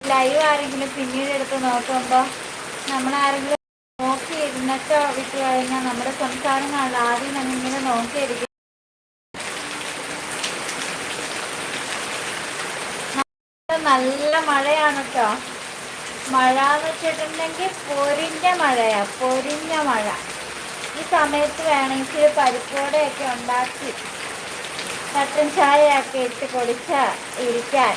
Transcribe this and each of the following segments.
Live ആരെങ്കിലും പിന്നീട് എടുത്ത് നോക്കുമ്പോൾ നമ്മളാരെങ്കിലും നോക്കി ഇരുന്നിട്ടോ വിട്ട് കഴിഞ്ഞാൽ നമ്മുടെ സംസാരം കാണില്ല ആദ്യം നമ്മൾ ഇങ്ങനെ നോക്കിയിരിക്കും നല്ല മഴയാണ് കേട്ടോ മഴ എന്ന് വെച്ചിട്ടുണ്ടെങ്കിൽ പൊരിഞ്ഞ മഴയാ പൊരിഞ്ഞ മഴ. ഈ സമയത്ത് വേണമെങ്കിൽ പരിപ്പോടെയൊക്കെ ഉണ്ടാക്കി കട്ടൻ ചായയൊക്കെ ഇട്ട് കുടിച്ച ഇരിക്കാൻ.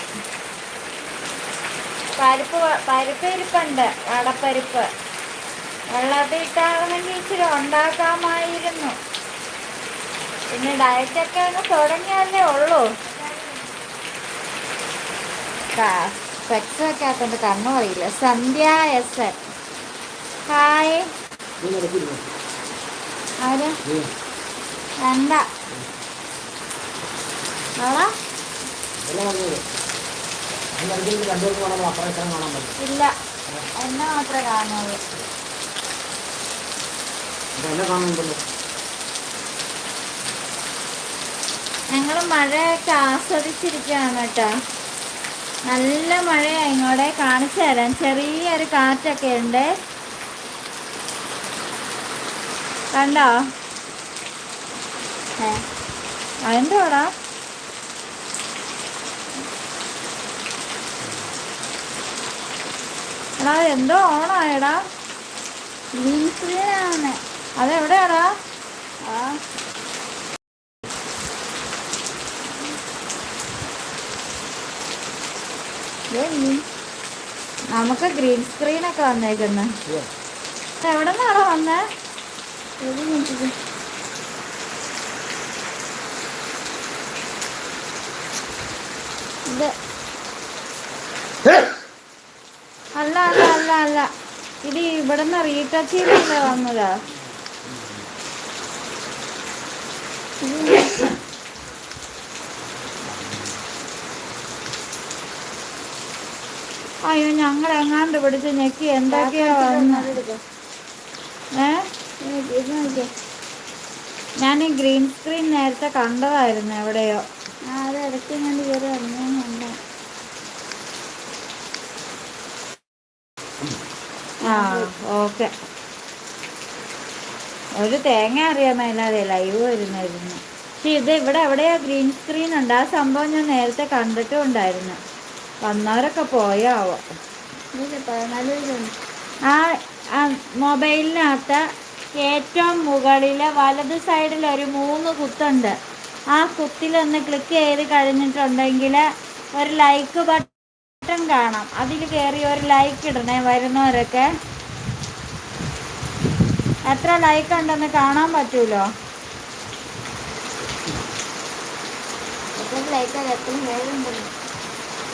പരിപ്പ് പരിപ്പ് ഇരിപ്പുണ്ട് വടപ്പരിപ്പ്. വെള്ളത്തിൽ ഇട്ടാകണമെങ്കിൽ ഇച്ചിരി ഉണ്ടാക്കാമായിരുന്നു. പിന്നെ ഡയറ്റൊക്കെ അങ്ങ് തുടങ്ങിയല്ലേ ഉള്ളൂ. സ്പെക്സ് വെക്കാത്തോണ്ട് കണ്ണു പറയില്ല? Sandhya S N. ഹായ്. ആര്? വേണ്ട. ഇല്ല. എന്നെ മാത്രമേ കാണുള്ളൂ. ഞങ്ങൾ മഴയൊക്കെ ആസ്വദിച്ചിരിക്കുകയാണ് കേട്ടോ. നല്ല മഴയാണ് ഇങ്ങോടെ കാണിച്ചു തരാം. ചെറിയൊരു കാറ്റൊക്കെ ഉണ്ട്. കണ്ടോ? ഏ അതെന്തോടാ? എടാ എന്തോ ഓണായടാ. ഗ്രീൻ സ്ക്രീനാണ് അതെവിടെയാടാ. നമുക്ക് ഗ്രീൻ സ്ക്രീൻ ഒക്കെ വന്നേക്കുന്നു. എവിടെ നിന്നാണോ വന്നേ. ഇത്. അല്ല അല്ല അല്ല അല്ല. ഇത് ഇവിടുന്ന് റീടച്ച് ചെയ്തല്ലേ വന്നതാ? അയ്യോ ഞങ്ങൾ എങ്ങാണ്ട് പിടിച്ച് ഞെക്കി എന്തൊക്കെയാ വന്നത് ഏ? ഞാൻ ഈ ഗ്രീൻ സ്ക്രീൻ നേരത്തെ കണ്ടതായിരുന്നു എവിടെയോ. അത് ഇടയ്ക്ക് ഞാൻ കയറി ആ ഓക്കെ. ഒരു തേങ്ങ അറിയാൻ മേലാതെ ലൈവ് വരുന്നായിരുന്നു പക്ഷെ ഇത് ഇവിടെ എവിടെയാ ഗ്രീൻ സ്ക്രീൻ ഉണ്ട്? ആ സംഭവം ഞാൻ നേരത്തെ കണ്ടിട്ടും ഉണ്ടായിരുന്നു വന്നവരൊക്കെ പോയാവോ? ആ ആ മൊബൈലിനകത്ത് ഏറ്റവും മുകളിലെ വലത് സൈഡിൽ ഒരു മൂന്ന് കുത്തുണ്ട്. ആ കുത്തിലൊന്ന് ക്ലിക്ക് ചെയ്ത് കഴിഞ്ഞിട്ടുണ്ടെങ്കിൽ ഒരു ലൈക്ക് ബട്ടൺ കാണാം. അതിൽ കയറി ഒരു ലൈക്ക് ഇടണേ വരുന്നവരൊക്കെ. എത്ര ലൈക്ക് ഉണ്ടെന്ന് കാണാൻ പറ്റൂലോ?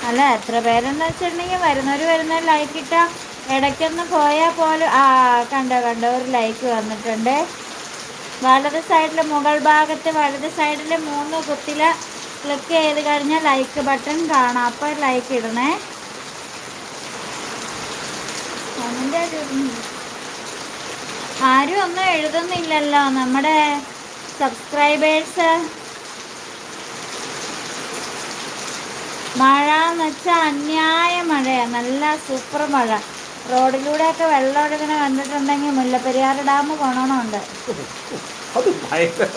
അല്ല എത്ര പേരെന്ന് വെച്ചിട്ടുണ്ടെങ്കിൽ വരുന്നവർ വരുന്ന ലൈക്ക് ഇട്ട ഇടയ്ക്കൊന്ന് പോയാൽ പോലും ആ കണ്ടോ കണ്ടോ ഒരു ലൈക്ക് വന്നിട്ടുണ്ട്. വലത് സൈഡിൽ മുകൾ ഭാഗത്ത് വലത് സൈഡിൽ മൂന്ന് കുത്തില ക്ലിക്ക് ചെയ്ത് കഴിഞ്ഞാൽ ലൈക്ക് ബട്ടൺ കാണാം. അപ്പോൾ ലൈക്ക് ഇടണേ. ആരും ഒന്നും എഴുതുന്നില്ലല്ലോ നമ്മുടെ സബ്സ്ക്രൈബേഴ്സ് മഴ എന്ന് വെച്ചാൽ അന്യായ മഴയാണ് നല്ല സൂപ്പർ മഴ. റോഡിലൂടെയൊക്കെ വെള്ളം ഒഴുകുന്ന കണ്ടിട്ടുണ്ടെങ്കിൽ മുല്ലപ്പെരിയാർ ഡാം ഭയങ്കര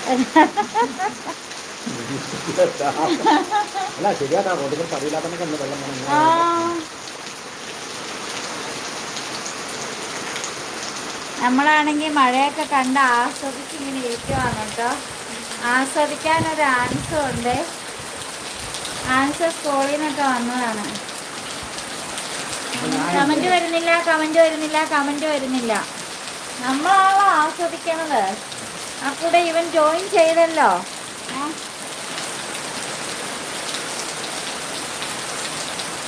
അല്ല ശരിയാട്ടാ റോഡിൽ പതിയില്ലാത്തന്നെ കണ്ട് വെള്ളം നമ്മളാണെങ്കിൽ മഴയൊക്കെ കണ്ട് ആസ്വദിച്ച് ഇങ്ങനെ ഇരിക്കുവാണ് കേട്ടോ. ആസ്വദിക്കാൻ ഒരു ആൻസും ഉണ്ട്. ആൻസർ സ്കൂളിൽ നിന്നൊക്കെ വന്നതാണ്. കമന്റ് വരുന്നില്ല കമന്റ് വരുന്നില്ല കമന്റ് വരുന്നില്ല. നമ്മളാണോ ആസ്വദിക്കണത്. ആ കൂടെ ഇവൻ ജോയിൻ ചെയ്തല്ലോ?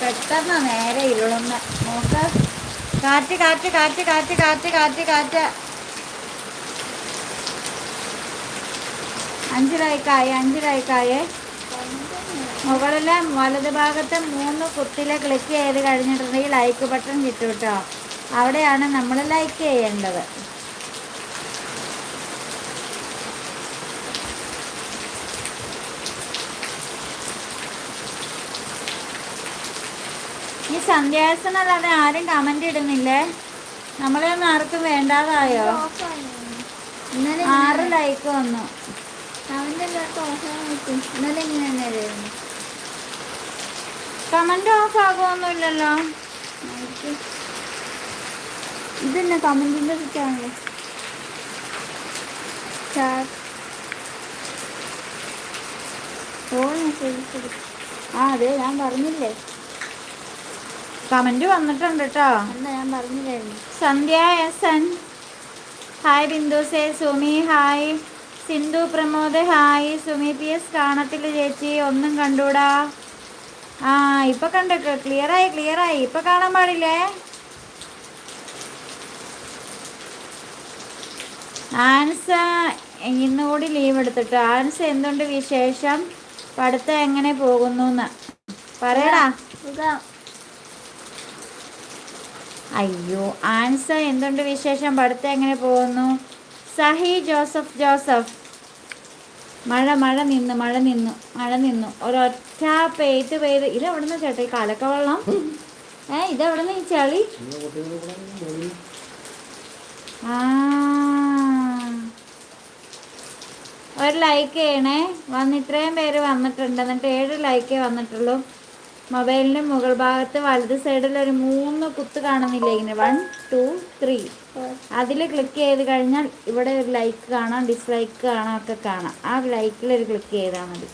പെട്ടെന്ന് നേരെ ഇരുളുന്ന. നോക്ക്. കാറ്റ് കാറ്റ് കാറ്റ് കാറ്റ് കാറ്റ് കാറ്റ് കാറ്റ്. അഞ്ച് ലൈക്കായി അഞ്ച് ലൈക്കായേ മുകളിലെ വലത് ഭാഗത്തെ മൂന്ന് കുത്തിലെ ക്ലിക്ക് ചെയ്ത് കഴിഞ്ഞിട്ടുണ്ടെങ്കിൽ ലൈക്ക് ബട്ടൺ കിട്ടും കേട്ടോ അവിടെയാണ് നമ്മൾ ലൈക്ക് ചെയ്യേണ്ടത്. ഈ സന്ധ്യാസനം അല്ലാതെ ആരും കമന്റ് ഇടുന്നില്ലേ? നമ്മളെയൊന്നും ആർക്കും വേണ്ടാതായോ? ഇന്നലെ ആറ് ലൈക്ക് വന്നു. കമന്റ് ഓഫ് ആകുമൊന്നുമില്ലല്ലോ ഇതന്നെ കമന്റിന്റെ കുറ്റാണല്ലോ ചാറ്റ് ഫോൺ മെസ്സേജ് ആ അതെ ഞാൻ പറഞ്ഞില്ലേ. കമന്റ് വന്നിട്ടുണ്ട് കേട്ടോ Sandhya S N. Hi Bindu say Sumi hi. Sindhu Pramod hi. Sumi P S കാണത്തില്ല ചേച്ചി ഒന്നും കണ്ടൂടാ. ആ ഇപ്പൊ കണ്ടു ക്ലിയറായി ക്ലിയറായി ഇപ്പൊ കാണാൻ പാടില്ലേ? ആൻസ ഇന്നുകൂടി ലീവ് എടുത്തിട്ട്. ആൻസ എന്തുണ്ട് വിശേഷം? പഠിത്തം എങ്ങനെ പോകുന്നു പറയടാ. സുഖം അയ്യോ ആൻസ എന്തുണ്ട് വിശേഷം? പഠിത്തം എങ്ങനെ പോകുന്നു? സഹി ജോസഫ് ജോസഫ്. മഴ മഴ നിന്നു മഴ നിന്നു മഴ നിന്നു. ഒരൊറ്റ പെയ്ത് ഇത് എവിടെ നിന്ന് ചേട്ടാ? ഈ കലക്ക വെള്ളം ഏ ഇതെവിടെ നിന്ന് ഈ ചളി? ആ. ഒരു ലൈക്ക് ചെയ്യണേ. വന്ന് ഇത്രയും പേര് വന്നിട്ടുണ്ട്. എന്നിട്ട് ഏഴ് ലൈക്കേ വന്നിട്ടുള്ളൂ. മൊബൈലിന്റെ മുകൾ ഭാഗത്ത് വലത് സൈഡിൽ ഒരു മൂന്ന് കുത്ത് കാണുന്നില്ലേ ഇങ്ങനെ? വൺ ടു ത്രീ അതിൽ ക്ലിക്ക് ചെയ്ത് കഴിഞ്ഞാൽ ഇവിടെ ഒരു ലൈക്ക് കാണാം ഡിസ്ലൈക്ക് കാണാം ഒക്കെ കാണാം. ആ ലൈക്കിൽ ഒരു ക്ലിക്ക് ചെയ്താൽ മതി.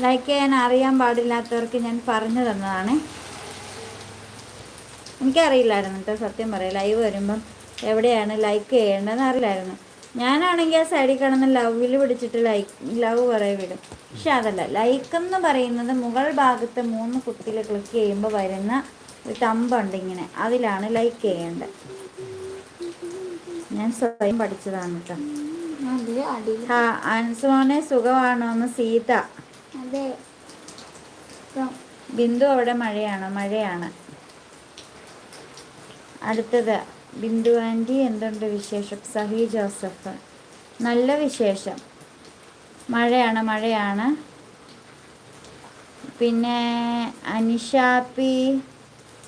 ലൈക്ക് ചെയ്യാൻ അറിയാൻ പാടില്ലാത്തവർക്ക് ഞാൻ പറഞ്ഞു തന്നതാണ്. എനിക്കറിയില്ലായിരുന്നു കേട്ടോ സത്യം പറയാം. ലൈവ് വരുമ്പം എവിടെയാണ് ലൈക്ക് ചെയ്യേണ്ടതെന്ന് അറിയില്ലായിരുന്നു. ഞാനാണെങ്കിൽ ആ സൈഡിൽ കാണുന്ന ലവിൽ പിടിച്ചിട്ട് ലൈക്ക് ലവ് കുറേ വിടും. പക്ഷെ അതല്ല ലൈക്ക് എന്ന് പറയുന്നത് മുകൾ ഭാഗത്ത് മൂന്ന് കുത്തിൽ ക്ലിക്ക് ചെയ്യുമ്പോൾ വരുന്ന ഒരു തമ്പുണ്ട് ഇങ്ങനെ. അതിലാണ് ലൈക്ക് ചെയ്യേണ്ടത്. ഞാൻ സ്വയം പഠിച്ചതാണ് കേട്ടോ അൻസുമോനെ സുഖമാണോ എന്ന് സീത. ബിന്ദു അവിടെ മഴയാണ്? മഴയാണ്. അടുത്തത്. ബിന്ദു ആന്റി എന്തുണ്ട് വിശേഷം? സഹി ജോസഫ്. നല്ല വിശേഷം. മഴയാണ് മഴയാണ്. പിന്നെ അനിഷാപ്പി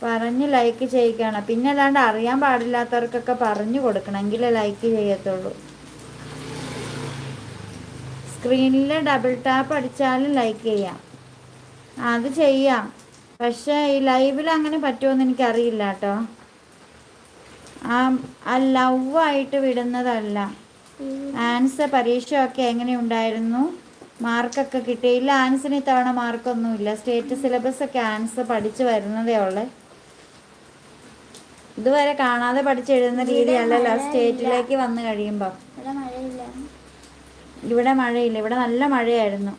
പറഞ്ഞ് ലൈക്ക് ചെയ്യിക്കണം. പിന്നെ അല്ലാണ്ട് അറിയാൻ പാടില്ലാത്തവർക്കൊക്കെ പറഞ്ഞു കൊടുക്കണം എങ്കിലേ ലൈക്ക് ചെയ്യത്തുള്ളൂ. സ്ക്രീനിൽ ഡബിൾ ടാപ്പ് അടിച്ചാലും ലൈക്ക് ചെയ്യാം. അത് ചെയ്യാം. പക്ഷേ ഈ ലൈവിൽ അങ്ങനെ പറ്റുമോ പറ്റുമെന്ന് എനിക്കറിയില്ല കേട്ടോ. ആ ആ ലവ് ആയിട്ട് വിടുന്നതല്ല. ആൻസ് പരീക്ഷയൊക്കെ എങ്ങനെ ഉണ്ടായിരുന്നു മാർക്കൊക്കെ കിട്ടിയില്ല ആൻസിന് ഇത്തവണ മാർക്കൊന്നുമില്ല സ്റ്റേറ്റ് സിലബസ് ഒക്കെ ആൻസ് പഠിച്ചു വരുന്നതേ ഉള്ളേ. ഇതുവരെ കാണാതെ പഠിച്ചെഴുതുന്ന രീതിയല്ലല്ലോ. സ്റ്റേറ്റിലേക്ക് വന്നു കഴിയുമ്പോൾ ഇവിടെ മഴയില്ല. ഇവിടെ മഴയില്ല. ഇവിടെ നല്ല മഴയായിരുന്നു.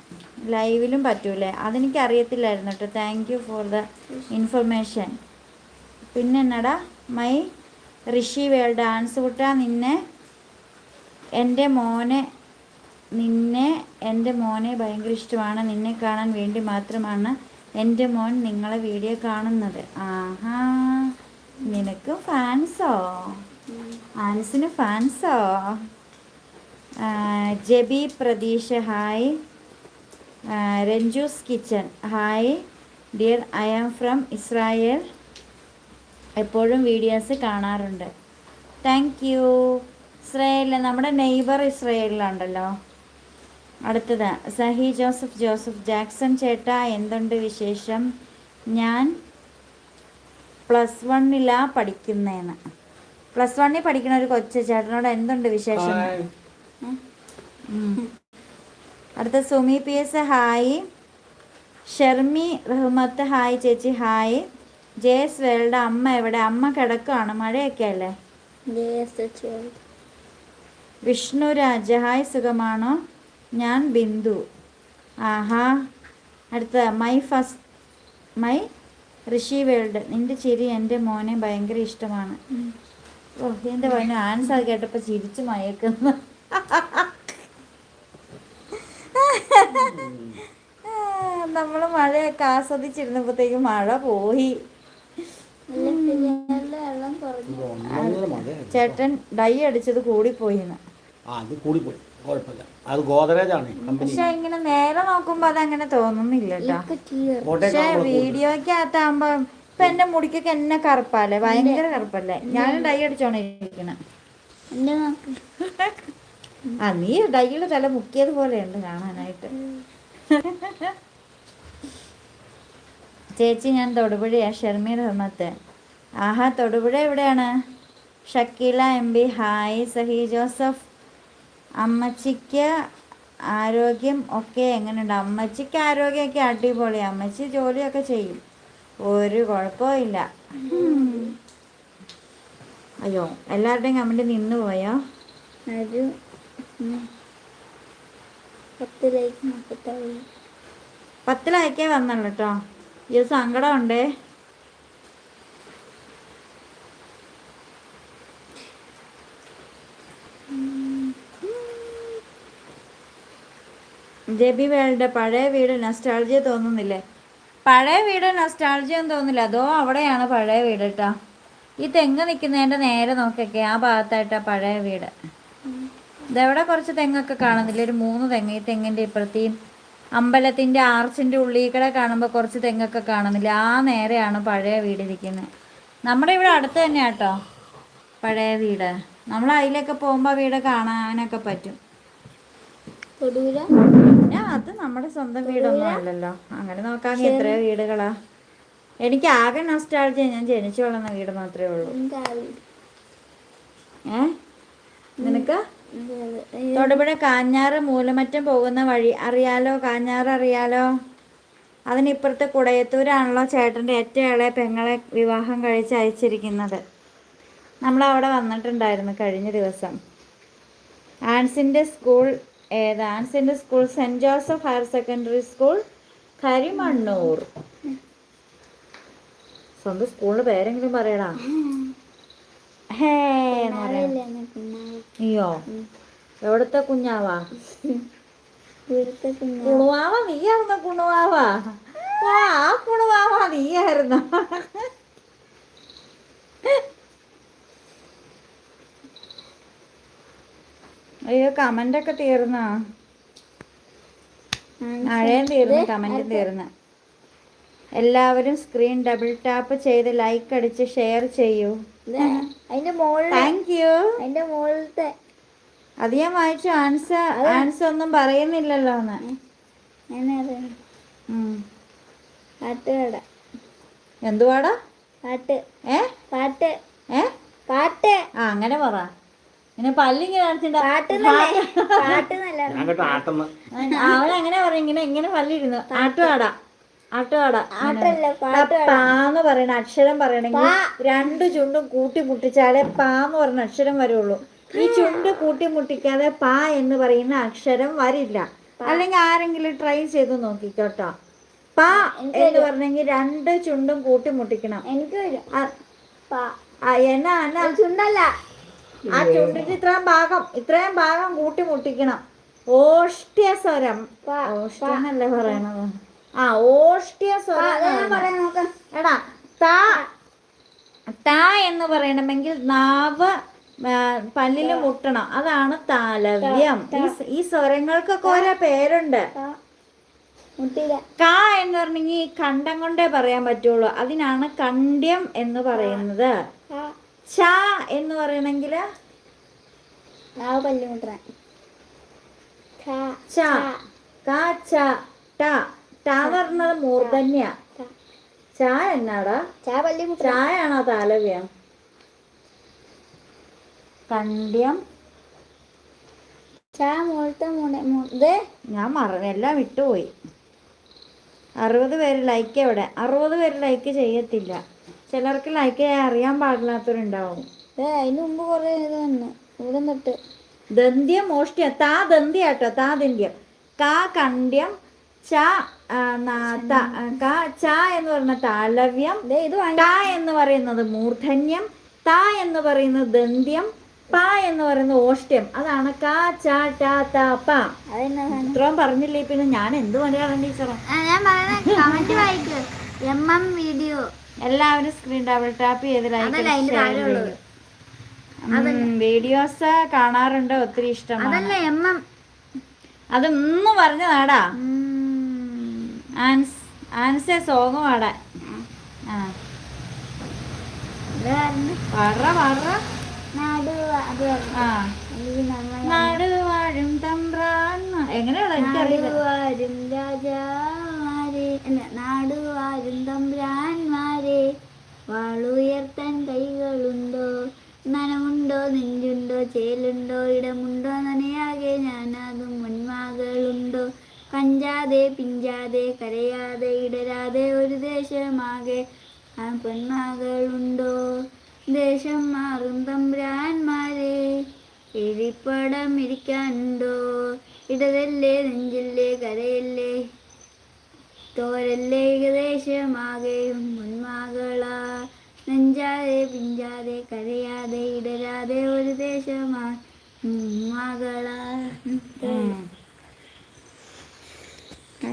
ലൈവിലും പറ്റൂലേ. അതെനിക്ക് അറിയത്തില്ലായിരുന്നു കേട്ടോ thank you for the information പിന്നെ എന്നടാ മൈ ഋഷി വേൾ ഡാൻസ് കുട്ട. നിന്നെ എന്റെ മോനെ നിന്നെ എന്റെ മോനെ ഭയങ്കര ഇഷ്ടമാണ്. നിന്നെ കാണാൻ വേണ്ടി മാത്രമാണ് എന്റെ മോൻ നിങ്ങളെ വീഡിയോ കാണുന്നത്. ആഹാ. നിനക്ക് ഫാൻസോ ആൻസിന് ഫാൻസോ Jabi Pratheesh hi Ranju's kitchen hi dear I am from Israel എപ്പോഴും വീഡിയോസ് കാണാറുണ്ട്. താങ്ക് യു ഇസ്രയേലിൽ നമ്മുടെ നെയ്ബർ ഇസ്രയേലിലുണ്ടല്ലോ. അടുത്തത് സഹി ജോസഫ് ജോസഫ് ജാക്സൺ ചേട്ട എന്തുണ്ട് വിശേഷം? ഞാൻ പ്ലസ് വണ്ണിലാ പഠിക്കുന്നേന്ന്. പ്ലസ് വണ്ണിൽ പഠിക്കുന്ന ഒരു കൊച്ചു ചേട്ടനോട് എന്തുണ്ട് വിശേഷം? അടുത്ത Sumi P S hi Shermi Rahmath hi ചേച്ചി ഹായ് ജേസ് വേൾഡ് അമ്മ എവിടെ? അമ്മ കിടക്കുകയാണ് മഴയൊക്കെ അല്ലേ വിഷ്ണു രാജ ഹായ് സുഖമാണോ? ഞാൻ ബിന്ദു. ആഹാ. അടുത്ത my first my Rishi world. നിന്റെ ചിരി എന്റെ മോനെ ഭയങ്കര ഇഷ്ടമാണ്. ഓ എന്റെ മോനെ ആൻസർ കേട്ടപ്പോൾ ചിരിച്ചു മയക്കുന്നു. നമ്മൾ മഴയൊക്കെ ആസ്വദിച്ചിരുന്നപ്പോഴത്തേക്ക് മഴ പോയി വെള്ളം കുറഞ്ഞു ഇത് ഒന്നാമത് മഴയായിരുന്നു. ചേട്ടൻ ഡൈ അടിച്ചത് കൂടിപ്പോയിന്ന്. ആ അത് കൂടിപ്പോയി. കുഴപ്പമില്ല. അത് ഗോദറേജാണ് കമ്പനി. പക്ഷെ ഇങ്ങനെ നേരെ നോക്കുമ്പോ അതങ്ങനെ തോന്നുന്നില്ല കേട്ടോ ഇപ്പൊ clear. കോട്ടയം പക്ഷെ വീഡിയോക്കകത്താകുമ്പോ ഇപ്പൊ എന്റെ മുടിക്കൊക്കെ എന്നെ കറുപ്പല്ലേ? ഭയങ്കര കറുപ്പല്ലേ? ഞാൻ ഡൈ അടിച്ചോണ്ടിരിക്കണ ഇരിക്കണേ. ആ നീ ഡൈയിൽ തല മുക്കിയത് പോലെയുണ്ട് കാണാനായിട്ട്. ചേച്ചി ഞാൻ തൊടുപുഴയാ ഷെർമീർ ഹർമത്ത് ആഹാ തൊടുപുഴ എവിടെയാണ്? Shakeela M B hi Sahi Joseph. അമ്മച്ചിക്ക് ആരോഗ്യം ഒക്കെ എങ്ങനെയുണ്ട്? അമ്മച്ചിക്ക് ആരോഗ്യമൊക്കെ അടിപൊളി. അമ്മച്ചി ജോലിയൊക്കെ ചെയ്യും. ഒരു കുഴപ്പവും ഇല്ല. അയ്യോ എല്ലാവരുടെയും കമന്റ് നിന്ന് പോയോ? ഒരു. പത്ത് ലൈക്ക് വന്നുള്ളൂ കേട്ടോ ഈ സങ്കടമുണ്ടേ? ജബി വേളുടെ പഴയ വീട് നസ്റ്റാൾജിയ തോന്നുന്നില്ലേ? പഴയ വീട് നസ്റ്റാൾജിയ ഒന്നും തോന്നുന്നില്ല. അതോ അവിടെയാണ് പഴയ വീട് കേട്ടോ ഈ തെങ്ങ് നിൽക്കുന്നതിന്റെ നേരെ നോക്കിയൊക്കെ ആ ഭാഗത്തായിട്ടാ പഴയ വീട്. ഇതെവിടെ കുറച്ച് തെങ്ങൊക്കെ കാണുന്നില്ല? ഒരു മൂന്ന് തെങ്ങ് ഈ തെങ്ങിന്റെ ഇപ്പുറത്തെയും അമ്പലത്തിന്റെ ആർച്ചിന്റെ ഉള്ളിൽ കൂടെ കാണുമ്പോൾ കുറച്ച് തെങ്ങൊക്കെ കാണുന്നില്ല? ആ നേരെയാണ് പഴയ വീടിരിക്കുന്നത് നമ്മുടെ ഇവിടെ അടുത്ത് തന്നെയാ കേട്ടോ പഴയ വീട്. നമ്മൾ അതിലൊക്കെ പോകുമ്പോൾ വീട് കാണാനൊക്കെ പറ്റും. പിന്നെ അത് നമ്മുടെ സ്വന്തം വീടൊന്നും അല്ലല്ലോ. അങ്ങനെ നോക്കാമെങ്കിൽ എത്രയോ വീടുകളാ. എനിക്ക് ആകെ നഷ്ടാഴ്ച ഞാൻ ജനിച്ചു വളർന്ന വീട് മാത്രമേ ഉള്ളൂ. ഏ? നിനക്ക്. തൊടുപുഴ കാഞ്ഞാറ് മൂലമറ്റം പോകുന്ന വഴി അറിയാലോ? കാഞ്ഞാറ് അറിയാലോ? അതിനിപ്പുറത്ത് കുടയത്തൂരാണല്ലോ ചേട്ടന്റെ ഏറ്റവും ഇളയ പെങ്ങളെ വിവാഹം കഴിച്ച് അയച്ചിരിക്കുന്നത്. നമ്മൾ അവിടെ വന്നിട്ടുണ്ടായിരുന്നു കഴിഞ്ഞ ദിവസം. ആൻസിന്റെ സ്കൂൾ ഏത്? ആൻസിന്റെ school saint Joseph higher secondary school Karimannoor. സ്വന്തം സ്കൂളിന്റെ പേരെങ്കിലും പറയടാ. ഹേ എന്ന് പറയാം. ആളില്ല എന്നെ പിന്നാലെ നീയോ എവിടുത്തെ കുഞ്ഞാവാ? കുണുവാവ? നീയായിരുന്ന കുണുവാവ? ആ കുണുവാവ നീയായിരുന്നു? അയ്യോ കമന്റ് ഒക്കെ തീർന്ന മഴയും തീർന്നു കമന്റും തീർന്ന്. എല്ലാവരും സ്ക്രീൻ ഡബിൾ ടാപ്പ് ചെയ്ത് ലൈക്ക് അടിച്ച് ഷെയർ ചെയ്യൂ. അതിന്റെ താങ്ക് യു അതിന്റെ മുകളിലത്തെ അത് ഞാൻ വായിച്ചു. ആൻസർ ആൻസർ ഒന്നും പറയുന്നില്ലല്ലോ എന്ന്. പാട്ടുകട എന്തുവാടാ പാട്ട് ഏ? പാട്ട്. ഏ? പാട്ട്. ആ അങ്ങനെ പറ. ഇങ്ങനെ പല്ലിങ്ങനെ പാട്ട് പാട്ട് അങ്ങനെ പറയും. ഇങ്ങനെ ഇങ്ങനെ പല്ലിരുന്നു. ആട്ടുകാട പാന്ന് പറയണ അക്ഷരം പറയണെങ്കിൽ രണ്ട് ചുണ്ടും കൂട്ടിമുട്ടിച്ചാലേ പാന്ന് പറയുന്ന അക്ഷരം വരുള്ളൂ. ഈ ചുണ്ട് കൂട്ടിമുട്ടിക്കാതെ പാ എന്ന് പറയുന്ന അക്ഷരം വരില്ല. അല്ലെങ്കിൽ ആരെങ്കിലും ട്രൈ ചെയ്ത് നോക്കിക്കോട്ടോ. പാ എന്ന് പറഞ്ഞെങ്കിൽ രണ്ട് ചുണ്ടും കൂട്ടിമുട്ടിക്കണം എനിക്ക് എന്നാ ചുണ്ടല്ല. ആ ചുണ്ടിന്റെ ഇത്രയും ഭാഗം ഇത്രയും ഭാഗം കൂട്ടിമുട്ടിക്കണം ഓഷ്ട്യ സ്വരം. പാ ഓഷ്ട്യെന്നല്ലേ പറയണത്? ആ ഓഷ്ട്യ സ്വരം എടാ താ താ എന്ന് പറയണമെങ്കിൽ നാവ് പല്ലിൽ പല്ലിൽ മുട്ടണം. അതാണ് താലവ്യം. ഈ സ്വരങ്ങൾക്കൊക്കെ ഓരോ പേരുണ്ട്. കാ എന്ന് പറഞ്ഞെങ്കിൽ ഈ കണ്ടം കൊണ്ടേ പറയാൻ പറ്റുള്ളൂ. അതിനാണ് കണ്ട്യം എന്ന് പറയുന്നത്. ച എന്ന് പറയണെങ്കിൽ ചാ. ക ച ട. ട പറഞ്ഞത് മൂർധന്യ. എന്നാടാ? ചാ മുട്ടണ ചായാണോ താലവ്യം? കണ്ട്യം. ചാ മുകളിലത്തെ മൂന്ന് മൂ- ഇത് ഞാൻ മറന്നു എല്ലാം വിട്ടുപോയി. അറുപത് പേര് ലൈക്ക് എവിടെ? അറുപത് പേര് ലൈക്ക് ചെയ്യത്തില്ല. ചിലർക്ക് ലൈക്ക് ചെയ്യാൻ അറിയാൻ പാടില്ലാത്തവരുണ്ടാവും. അതിന് മുമ്പ് കുറേ ഇത് തന്നെ ഇവിടെ നിന്നിട്ട്. ദന്ത്യം മോഷ്ട്യം. താ ദന്ത്യാട്ടോ. താ ദന്ത്യം. കാ കണ്ഡ്യം ച ച എന്ന് പറയുന്ന താലവ്യം ക എന്ന് പറയുന്നത് മൂർധന്യം ത എന്ന് പറയുന്നത് ദന്ത്യം പ എന്ന് പറയുന്ന ഓഷ്ട്യം. അതാണ് ക ച ട ത പ. അതെന്നാ ഇത്രയും പറഞ്ഞില്ലേ പിന്നെ ഞാൻ എന്ത് മലയാളം ടീച്ചറാ? വീഡിയോ എല്ലാവരും സ്ക്രീൻ ഡബിൾ ടാപ്പ് ചെയ്ത് ലൈക്ക് വീഡിയോസ് കാണാറുണ്ട് ഒത്തിരി ഇഷ്ടമാണ്. അതല്ല പറഞ്ഞു എം അത് ഇന്ന് പറഞ്ഞതാടാ ഉം. ആൻസ് ആൻസേ സോങ് പാടാൻ ആ. എനിക്ക് നന്നായി നാടുവാഴും തമ്പ്രാൻ. എങ്ങനെയാണ് എനിക്കറിയില്ല. നാടുവാരും രാജാമാരെ നാടുവാരും തമ്പുരാന്മാരെ. വാളുയർത്താൻ കൈകളുണ്ടോ? നനമുണ്ടോ നെഞ്ചുണ്ടോ? ചേലുണ്ടോ? ഇടമുണ്ടോ? നനയാകെ മുൻമാകളുണ്ടോ കഞ്ചാതെ പിഞ്ചാതെ കരയാതെ ഇടരാതെ ഒരു ദേശമാകെ. ആ പെൺമകളുണ്ടോ ദേശം മാറും തമ്പ്രാന്മാരെ. എഴിപ്പടം ഇരിക്കാനുണ്ടോ? ഇടതല്ലേ നെഞ്ചില്ലേ കരയല്ലേ? തോരല്ലേ ഏകദേശമാകെയും മുൻമകളാ നെഞ്ചാതെ പിഞ്ചാതെ കരയാതെ ഇടരാതെ ഒരു ദേശമാ. മകളാ.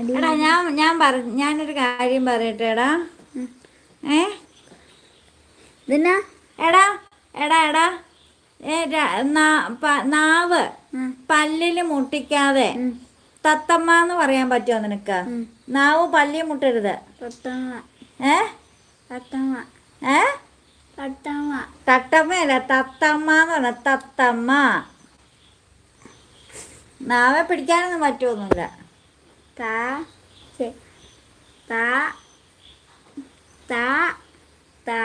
എടാ ഞാൻ ഞാൻ പറ ഞാനൊരു കാര്യം പറയട്ടെ എടാ. ഏ? ഇതിനാ? എടാ എടാ എടാ. ഏ നാവ്. പല്ലിൽ മുട്ടിക്കാതെ തത്തമ്മ എന്ന് പറയാൻ പറ്റുമോ നിനക്ക്. നാവ് പല്ലി മുട്ടരുത്. തത്തമ്മ. ഏ? തത്തമ്മ. ഏ? തത്തമ്മ. തത്തമ്മ എന്ന് പറഞ്ഞ തത്തമ്മ. നാവെ പിടിക്കാനൊന്നും പറ്റുമൊന്നുമില്ല താ താ താ താ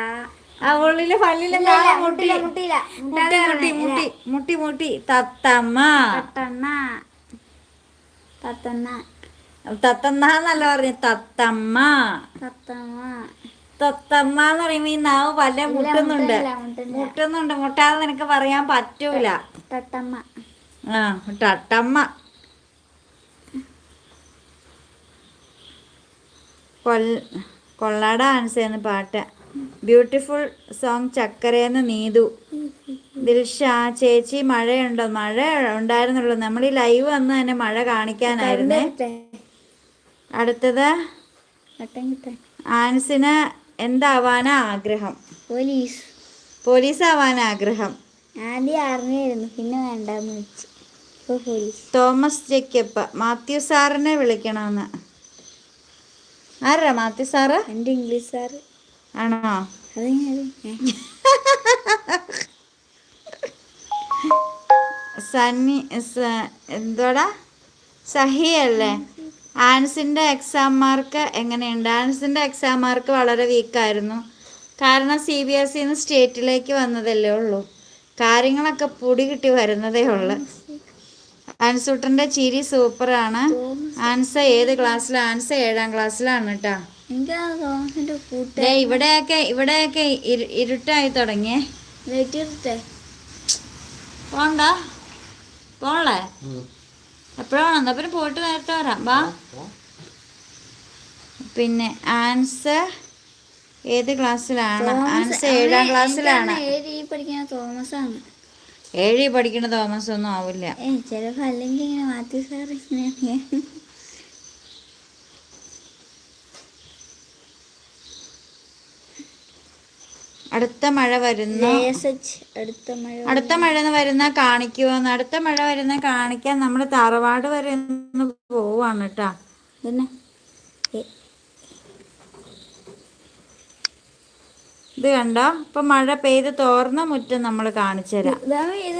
ആ ഉള്ളിൽ പല്ലിൽ ഇല്ല, ഇല്ല, നാവ് മുട്ടി. മുട്ടി മുട്ടി മുട്ടി മുട്ടി തത്തമ്മ തത്തണ്ണ തത്തണ്ണ തത്തമ്മ എന്നല്ല പറഞ്ഞു തത്തമ്മ തത്തമ്മ തത്തമ്മ എന്ന് പറയുമ്പോ ഈ നാവ് പല മുട്ടുന്നുണ്ട്. മുട്ടുന്നുണ്ട് മുട്ടാതെ നിനക്ക് പറയാൻ പറ്റൂല തത്തമ്മ ആ തത്തമ്മ കൊൽ കൊള്ളാട എന്ന പാട്ട്. ബ്യൂട്ടിഫുൾ സോങ് ചക്കരയെന്ന് നീതു. ദിൽഷ ചേച്ചി മഴയുണ്ടോ? മഴ ഉണ്ടായിരുന്നുള്ളൂ നമ്മൾ ഈ ലൈവ് വന്ന് തന്നെ മഴ കാണിക്കാനായിരുന്നേ. അടുത്തത് ആൻസിന് എന്താവാനാ ആഗ്രഹം? പോലീസ്. പോലീസ് ആവാൻ ആഗ്രഹം. ആദ്യം പിന്നെ വേണ്ടെന്ന് വെച്ച്. പോലീസ്. തോമസ് ജേക്കപ്പ് മാത്യു സാറിനെ വിളിക്കണമെന്ന്. ആരാ മാത്യു സാറ്? എന്റെ ഇംഗ്ലീഷ് സാറ്. ആണോ? സണ്ണി എന്തോടാ സഹിയല്ലേ? ആൻസിന്റെ എക്സാം മാർക്ക് എങ്ങനെയുണ്ട്? ആൻസിന്റെ എക്സാം മാർക്ക് വളരെ വീക്കായിരുന്നു കാരണം സി ബി എസ് ഇന്ന് സ്റ്റേറ്റിലേക്ക് വന്നതല്ലേ ഉള്ളൂ. കാര്യങ്ങളൊക്കെ പൊടി കിട്ടി വരുന്നതേ ഉള്ളു. ആൻസൂട്ടന്റെ ചിരി ആണ് ആൻസ ഏത് ക്ലാസ്സിലാണ് ആൻസ ഏഴാം ക്ലാസ്സിലാണ് കേട്ടാ. ഇവിടെയൊക്കെ ഇവിടെയൊക്കെ ഇരുട്ടായി തുടങ്ങിയേ. പോണ്ട. പോളേ. എപ്പോഴാണ്? എന്നാ പിന്നെ പോയിട്ട് നേരത്തെ വരാം. വാ. പിന്നെ ആൻസ് ഏത് ക്ലാസ്സിലാണ്? ആൻസ് ഏഴാം ക്ലാസ്സിലാണ്. തോമസ് ആണ് ഏഴി പഠിക്കണ തോമസ് ഒന്നും ആവില്ല. ഏ ചിലപ്പോ അല്ലെങ്കിൽ ഇങ്ങനെ മാത്യു സാർ ഇങ്ങനെ അടുത്ത മഴ വരുന്ന അടുത്ത മഴ എന്ന് വരുന്ന കാണിക്കുവോന്ന്. അടുത്ത മഴ വരുന്ന കാണിക്കാൻ നമ്മൾ തറവാട് വരെ ഒന്ന് പോവാണ് കേട്ടാ പിന്നെ ഇത് കണ്ടോ? ഇപ്പൊ മഴ പെയ്ത് തോർന്ന മുറ്റം നമ്മൾ കാണിച്ചു തരാം.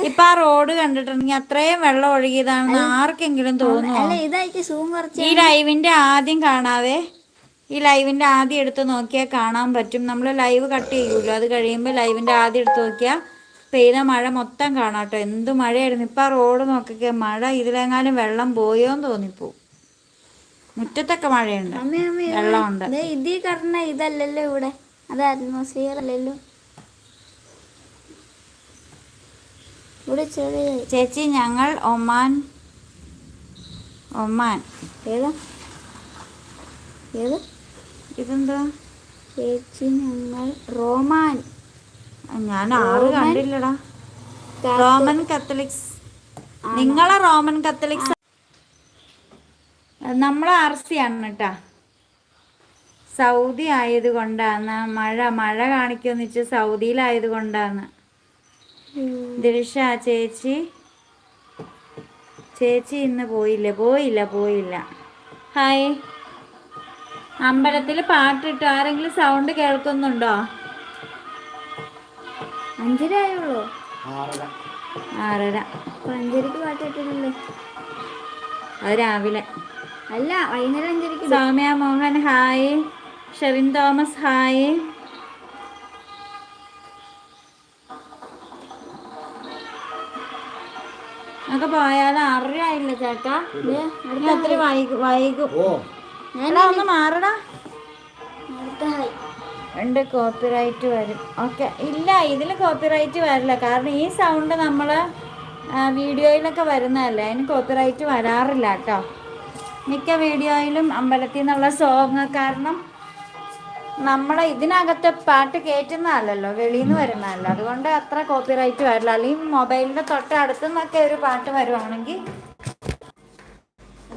ഇപ്പൊ ആ റോഡ് കണ്ടിട്ടുണ്ടെങ്കിൽ അത്രയും വെള്ളം ഒഴുകിയതാണെന്ന് ആർക്കെങ്കിലും തോന്നുന്നു ഈ ലൈവിന്റെ ആദ്യം കാണാതെ ഈ ലൈവിന്റെ ആദ്യം എടുത്ത് നോക്കിയാൽ കാണാൻ പറ്റും. നമ്മൾ ലൈവ് കട്ട് ചെയ്യൂല്ലോ അത് കഴിയുമ്പോൾ ലൈവിന്റെ ആദ്യം എടുത്ത് നോക്കിയാൽ പെയ്ത മഴ മൊത്തം കാണാട്ടോ കേട്ടോ. എന്ത് മഴയായിരുന്നു. ഇപ്പൊ ആ റോഡ് നോക്കിക്കേ മഴ ഇതിലെങ്ങാനും വെള്ളം പോയോന്ന് തോന്നിപ്പോ മുറ്റത്തൊക്കെ മഴയുണ്ട്. വെള്ളമുണ്ട്. ഇതീ കറന്ന ഇതല്ലല്ലോ ഇവിടെ. അത് അറ്റ്മോസ്ഫിയർ അല്ലല്ലോ. ഇവിടെ ചെറിയ ചേച്ചി ഞങ്ങൾ ഒമാൻ ഒമാൻ. ഏതാ? ഏത്? ഇതെന്താ? ചേച്ചി ഞങ്ങൾ റോമാൻ. ഞാൻ ആറ് കണ്ടില്ലടാ. Roman Catholics. നിങ്ങളെ റോമൻ കത്തലിക്സ്. നമ്മളെ ആർ സി ആണ് കേട്ടാ. സൗദി ആയതുകൊണ്ടാണ് മഴ മഴ കാണിക്കുമെന്ന് വെച്ച് സൗദിയിലായത് കൊണ്ടാണ് ദിൽഷ ചേച്ചി. ചേച്ചി ഇന്ന് പോയില്ല പോയില്ല പോയില്ല. ഹായ്. അമ്പലത്തിൽ പാട്ടിട്ട്. ആരെങ്കിലും സൗണ്ട് കേൾക്കുന്നുണ്ടോ? അഞ്ചര ആയുള്ളൂ ആറര. അഞ്ചരക്ക് പാട്ടിട്ടില്ലേ അത് രാവിലെ. അല്ല വൈകുന്നേരം അഞ്ചരക്ക് Soumya Mohan hi. Sherin Thomas hi. നമുക്ക് പോയാലും? അറിയായില്ല ചേട്ടാ. ഇവിടുന്ന് അത്ര വൈകും വൈകും ഞാൻ ഒന്ന് മാറടാ. ഉണ്ട് കോപ്പിറൈറ്റ് വരും. ഓക്കെ ഇല്ല ഇതിൽ കോപ്പിറൈറ്റ് വരില്ല. കാരണം ഈ സൗണ്ട് നമ്മൾ വീഡിയോയിലൊക്കെ വരുന്നതല്ലേ? അതിന് കോപ്പിറൈറ്റ് വരാറില്ല കേട്ടോ. മിക്ക വീഡിയോയിലും അമ്പലത്തിൽ നിന്നുള്ള സോങ് കാരണം നമ്മൾ ഇതിനകത്തെ പാട്ട് കയറ്റുന്നതല്ലല്ലോ വെളിയിൽ നിന്ന് വരുന്നതല്ല? അതുകൊണ്ട് അത്ര കോപ്പിറൈറ്റ് വരില്ല. അല്ലെങ്കിൽ മൊബൈലിന്റെ തൊട്ട് അടുത്ത് നിന്നൊക്കെ ഒരു പാട്ട് വരുവാണെങ്കിൽ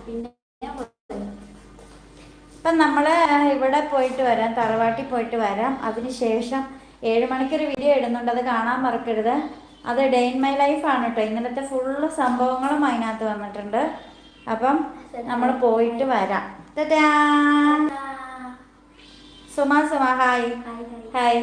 പിന്നെ ഇപ്പം നമ്മൾ ഇവിടെ പോയിട്ട് വരാം തറവാട്ടിൽ പോയിട്ട് വരാം. അതിനുശേഷം ഏഴ് മണിക്കൊരു വീഡിയോ ഇടുന്നുണ്ട്. അത് കാണാൻ മറക്കരുത്. അത് ഡേ ഇൻ മൈ ലൈഫാണ് കേട്ടോ. ഇന്നലത്തെ ഫുള്ള് സംഭവങ്ങളും അതിനകത്ത് വന്നിട്ടുണ്ട്. അപ്പം നമ്മൾ പോയിട്ട് വരാം. Tata. Suma Suma hi hi hi hi